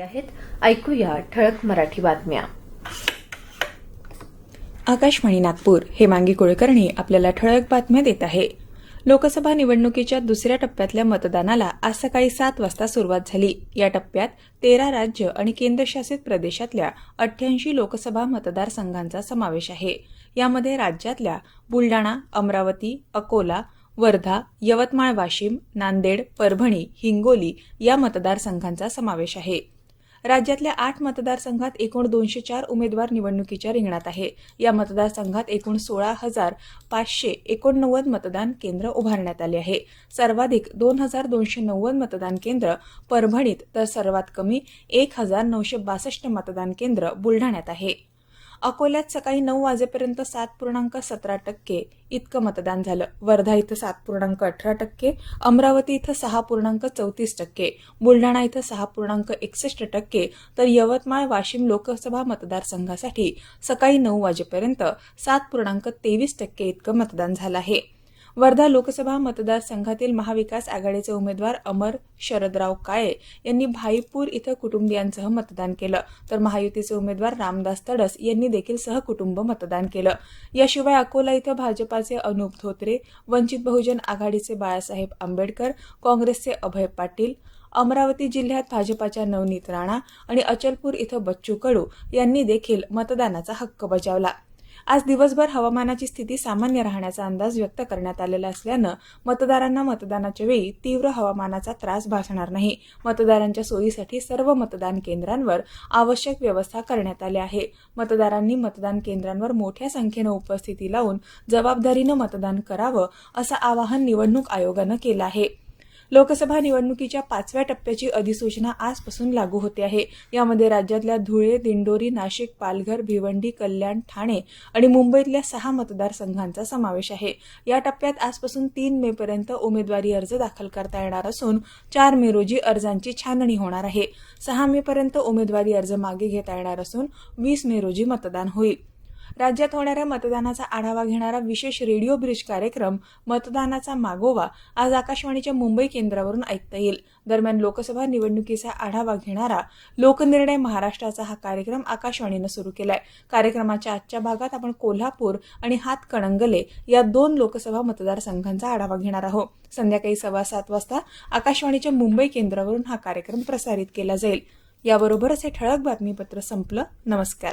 आहेत. ऐकूया ठळक मराठी बातम्या. आकाशवाणी नागपूर हेमांगी कुलकर्णी आपल्याला ठळक बातम्या देत आहे. लोकसभा निवडणुकीच्या दुसऱ्या टप्प्यातल्या मतदानाला आज सकाळी सात वाजता सुरुवात झाली. या टप्प्यात तेरा राज्य आणि केंद्रशासित प्रदेशातल्या अठ्ठ्याऐंशी लोकसभा मतदारसंघांचा समावेश आहे. यामध्ये राज्यातल्या बुलडाणा अमरावती अकोला वर्धा यवतमाळ वाशिम नांदेड परभणी हिंगोली या मतदारसंघांचा समावेश आहे. राज्यातल्या आठ मतदारसंघात एकूण दोनशे चार उमेदवार निवडणुकीच्या रिंगणात आहे. या मतदारसंघात एकूण सोळा हजार पाचशे एकोणनव्वद मतदान केंद्र उभारण्यात आले आहे. सर्वाधिक दोन हजार दोनशे नव्वद मतदान केंद्र परभणीत तर सर्वात कमी एक हजार नऊशे बासष्ट मतदान केंद्र बुलढाण्यात आहे. अकोल्यात सकाळी नऊ वाजेपर्यंत सात पूर्णांक सतरा टक्के इतकं मतदान झालं. वर्धा इथं सात पूर्णांक अठरा टक्के अमरावती इथं सहा पूर्णांक चौतीस टक्के बुलढाणा इथं सहा पूर्णांक एकसष्ट टक्के. तर यवतमाळ वाशिम लोकसभा मतदारसंघासाठी सकाळी नऊ वाजेपर्यंत सात पूर्णांक तेवीस टक्के इतकं मतदान झालं आहे. वर्धा लोकसभा मतदारसंघातील महाविकास आघाडीचे उमेदवार अमर शरदराव काळे यांनी भाईपूर इथं कुटुंबियांसह मतदान केलं. तर महायुतीचे उमेदवार रामदास तडस यांनी देखील सहकुटुंब मतदान केलं. याशिवाय अकोला इथं भाजपाचे अनुप धोत्रे वंचित बहुजन आघाडीचे बाळासाहेब आंबेडकर काँग्रेसचे अभय पाटील अमरावती जिल्ह्यात भाजपाच्या नवनीत राणा आणि अचलपूर इथं बच्चू कडू यांनी देखील मतदानाचा हक्क बजावला. आज दिवसभर हवामानाची स्थिती सामान्य राहण्याचा अंदाज व्यक्त करण्यात आलेला असल्यानं मतदारांना मतदानाच्या वेळी तीव्र हवामानाचा त्रास भासणार नाही. मतदारांच्या सोयीसाठी सर्व मतदान केंद्रांवर आवश्यक व्यवस्था करण्यात आली आहे. मतदारांनी मतदान केंद्रांवर मोठ्या संख्येनं उपस्थिती लावून जबाबदारीनं मतदान करावं असं आवाहन निवडणूक आयोगानं केलं आहे. लोकसभा निवडणुकीच्या पाचव्या टप्प्याची अधिसूचना आजपासून लागू होते आहे. यामध्ये राज्यातल्या धुळे दिंडोरी नाशिक पालघर भिवंडी कल्याण ठाणे आणि मुंबईतल्या सहा मतदारसंघांचा समावेश आहे. या टप्प्यात आजपासून तीन मे पर्यंत उमेदवारी अर्ज दाखल करता येणार असून चार मे रोजी अर्जांची छाननी होणार आहे. सहा मे पर्यंत उमेदवारी अर्ज मागे घेता येणार असून वीस मे रोजी मतदान होईल. राज्यात होणाऱ्या मतदानाचा आढावा घेणारा विशेष रेडिओ ब्रिज कार्यक्रम मतदानाचा मागोवा आज आकाशवाणीच्या मुंबई केंद्रावरून ऐकता येईल. दरम्यान लोकसभा निवडणुकीचा आढावा घेणारा लोकनिर्णय महाराष्ट्राचा हा कार्यक्रम आकाशवाणीनं सुरू केलाय. कार्यक्रमाच्या आजच्या भागात आपण कोल्हापूर आणि हातकणंगले या दोन लोकसभा मतदारसंघांचा आढावा घेणार आहोत. संध्याकाळी सव्वा सात वाजता आकाशवाणीच्या मुंबई केंद्रावरून हा कार्यक्रम प्रसारित केला जाईल. याबरोबरच हे ठळक बातमीपत्र संपलं. नमस्कार.